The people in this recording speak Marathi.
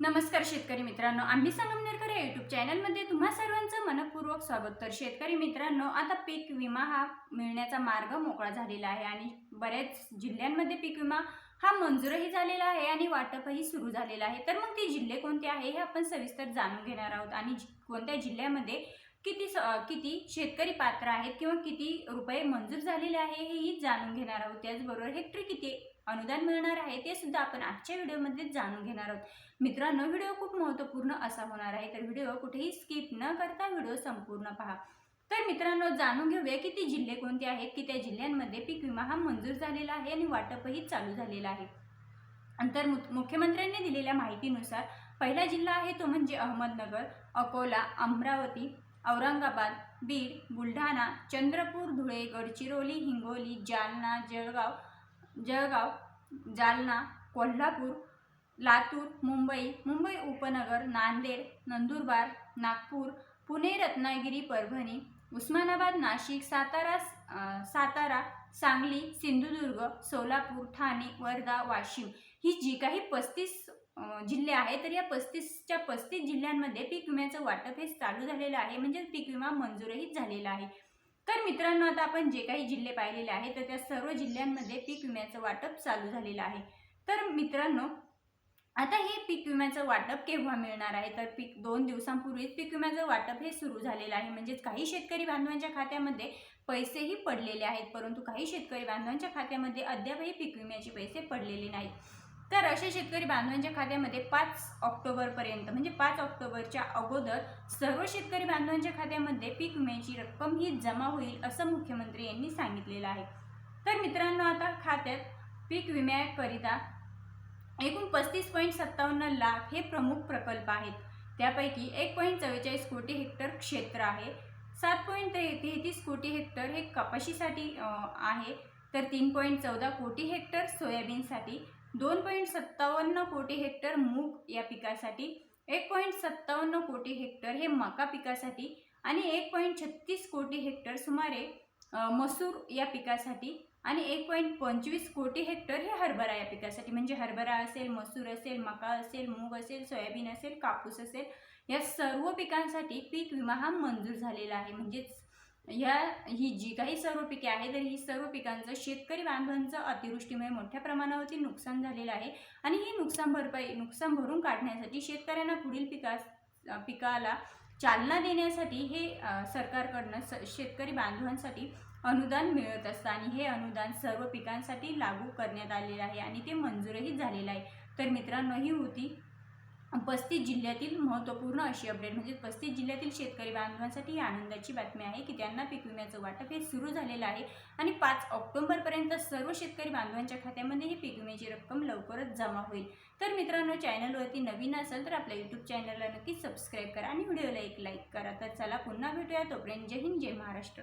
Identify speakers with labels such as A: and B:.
A: नमस्कार शेतकरी मित्रांनो आम्ही संगमनेरकर या युट्यूब चॅनलमध्ये तुम्हा सर्वांचं मनपूर्वक स्वागत. तर शेतकरी मित्रांनो आता पीक विमा हा मिळण्याचा मार्ग मोकळा झालेला आहे आणि बऱ्याच जिल्ह्यांमध्ये पीक विमा हा मंजूरही झालेला आहे आणि वाटपही सुरू झालेला आहे. तर मग ते जिल्हे कोणते आहे हे आपण सविस्तर जाणून घेणार आहोत आणि जि- कोणत्या जिल्ह्यामध्ये किती स- किती शेतकरी पात्र आहेत किंवा किती रुपये मंजूर झालेले आहे हेही जाणून घेणार आहोत. त्याचबरोबर हेक्टरी किती अनुदान मिळणार आहे ते सुद्धा आपण आजच्या व्हिडिओमध्ये जाणून घेणार आहोत. मित्रांनो व्हिडिओ खूप महत्त्वपूर्ण असा होणार आहे तर व्हिडिओ कुठेही स्किप न करता व्हिडिओ संपूर्ण पहा. तर मित्रांनो जाणून घेऊया की ती जिल्हे कोणते आहेत की त्या जिल्ह्यांमध्ये पीक विमा हा मंजूर झालेला आहे आणि वाटपही चालू झालेला आहे. तर मु- मुख्यमंत्र्यांनी दिलेल्या माहितीनुसार पहिला जिल्हा आहे तो म्हणजे अहमदनगर अकोला अमरावती औरंगाबाद बीड बुलढाणा चंद्रपूर धुळे गडचिरोली हिंगोली जालना जळगाव जळगाव जालना कोल्हापूर लातूर मुंबई मुंबई उपनगर नांदेड नंदुरबार नागपूर पुणे रत्नागिरी परभणी उस्मानाबाद नाशिक सातारा सातारा सांगली सिंधुदुर्ग सोलापूर ठाणे वर्धा वाशिम. ही जी काही पस्तीस जिल्हे आहेत तर या पस्तीसच्या पस्तीस जिल्ह्यांमध्ये पीक विम्याचं वाटप हे चालू झालेलं आहे. म्हणजे पीक विमा मंजूरही झालेला आहे. तर मित्रांनो आता आपण जे काही जिल्हे पाहिलेले आहेत तर त्या सर्व जिल्ह्यांमध्ये पीक विम्याचं वाटप चालू झालेलं आहे. तर मित्रांनो आता हे पीक विम्याचं वाटप केव्हा मिळणार आहे? तर पीक दोन दिवसांपूर्वीच पीक विम्याचं वाटप हे सुरू झालेलं आहे. म्हणजेच काही शेतकरी बांधवांच्या खात्यामध्ये पैसेही पडलेले आहेत परंतु काही शेतकरी बांधवांच्या खात्यामध्ये अद्यापही पीक विम्याचे पैसे पडलेले नाहीत. तर अशा शेतकरी बांधवांच्या खात्यामध्ये पाच ऑक्टोबरपर्यंत म्हणजे पाच ऑक्टोबरच्या अगोदर सर्व शेतकरी बांधवांच्या खात्यामध्ये पीक विम्याची रक्कम ही जमा होईल असं मुख्यमंत्री यांनी सांगितलेलं आहे. तर मित्रांनो आता खात्यात पीक विम्याकरिता एकूण पस्तीस पॉईंट सत्तावन्न लाख हे प्रमुख प्रकल्प आहेत. त्यापैकी एक पॉईंट चव्वेचाळीस कोटी हेक्टर क्षेत्र आहे. सात पॉईंट ते तेहतीस कोटी हेक्टर हे कपाशीसाठी आहे. तर तीन पॉईंट चौदा कोटी हेक्टर सोयाबीनसाठी. दोन पॉईंट सत्तावन्न कोटी हेक्टर मूग या पिकासाठी एक पॉईंट सत्तावन्न कोटी हेक्टर हे मका पिकासाठी आणि एक पॉईंट छत्तीस कोटी हेक्टर सुमारे मसूर या पिकासाठी आणि एक पॉईंट पंचवीस कोटी हेक्टर हे हरभरा या पिकासाठी. म्हणजे हरभरा असेल मसूर असेल मका असेल मूग असेल सोयाबीन असेल कापूस असेल या सर्व पिकांसाठी पीक विमा हा मंजूर झालेला आहे. म्हणजेच ह्या ही जी काही सर्व पिके आहेत तर ही सर्व पिकांचं शेतकरी बांधवांचं अतिवृष्टीमुळे मोठ्या प्रमाणावरती नुकसान झालेलं आहे. आणि ही नुकसान भरपाई नुकसान भरून काढण्यासाठी शेतकऱ्यांना पुढील पिकास पिकाला चालना देण्यासाठी हे सरकारकडनं स शेतकरी बांधवांसाठी अनुदान मिळत असतं आणि हे अनुदान सर्व पिकांसाठी लागू करण्यात आलेलं आहे आणि ते मंजूरही झालेलं आहे. तर मित्रांनो ही होती पस्तीस जिल्ह्यातील महत्त्वपूर्ण अशी अपडेट म्हणजे पस्तीस जिल्ह्यातील शेतकरी बांधवांसाठी ही आनंदाची बातमी आहे की त्यांना पीक विम्याचं वाटप हे सुरू झालेलं आहे आणि पाच ऑक्टोबरपर्यंत सर्व शेतकरी बांधवांच्या खात्यामध्ये ही पीक विम्याची रक्कम लवकरच जमा होईल. तर मित्रांनो चॅनलवरती नवीन असेल तर आपल्या यूट्यूब चॅनलला नक्कीच सबस्क्राईब करा आणि व्हिडिओला एक लाईक करा. तर चला पुन्हा भेटूया. तोपर्यंत जय हिंद जय महाराष्ट्र.